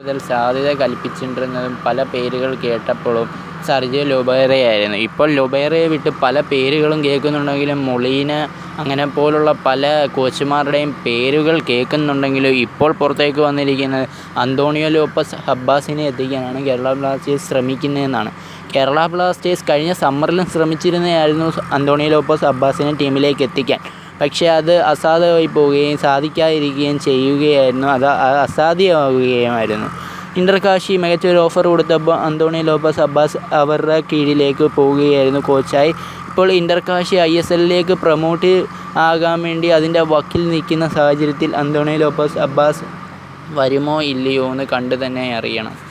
കൂടുതൽ സാധ്യത കൽപ്പിച്ചിട്ടിരുന്നതും പല പേരുകൾ കേട്ടപ്പോഴും സർജിയോ ലൊബേറയായിരുന്നു. ഇപ്പോൾ ലൊബേറയെ വിട്ട് പല പേരുകളും കേൾക്കുന്നുണ്ടെങ്കിലും മൊളീന അങ്ങനെ പോലുള്ള പല കോച്ചുമാരുടെയും പേരുകൾ കേൾക്കുന്നുണ്ടെങ്കിലും ഇപ്പോൾ പുറത്തേക്ക് വന്നിരിക്കുന്നത് അന്തോണിയോ ലോപ്പസ് ഹബ്ബാസിനെ എത്തിക്കാനാണ് കേരള ബ്ലാസ്റ്റേഴ്സ് ശ്രമിക്കുന്നതെന്നാണ്. കേരള ബ്ലാസ്റ്റേഴ്സ് കഴിഞ്ഞ സമ്മറിലും ശ്രമിച്ചിരുന്നതായിരുന്നു അന്തോണിയോ ലോപ്പസ് ഹബ്ബാസിനെ ടീമിലേക്ക് എത്തിക്കാൻ. പക്ഷേ അത് അസാധ്യമായി പോവുകയും സാധിക്കാതിരിക്കുകയും ചെയ്യുകയായിരുന്നു. അത് അസാധ്യമാവുകയുമായിരുന്നു. മികച്ച മികച്ചൊരു ഓഫർ കൊടുത്തപ്പോൾ അന്തോണി ലോപ്പസ് അബ്ബാസ് അവരുടെ കീഴിലേക്ക് പോവുകയായിരുന്നു കോച്ചായി. ഇപ്പോൾ ഇന്റർകാശി ഐ എസ് എല്ലിലേക്ക് പ്രൊമോട്ട് ആകാൻ വേണ്ടി അതിന്റെ വക്കിൽ നിൽക്കുന്ന സാഹചര്യത്തിൽ അന്തോണി ലോപ്പസ് അബ്ബാസ് വരുമോ ഇല്ലയോ എന്ന് കണ്ടു തന്നെ അറിയണം.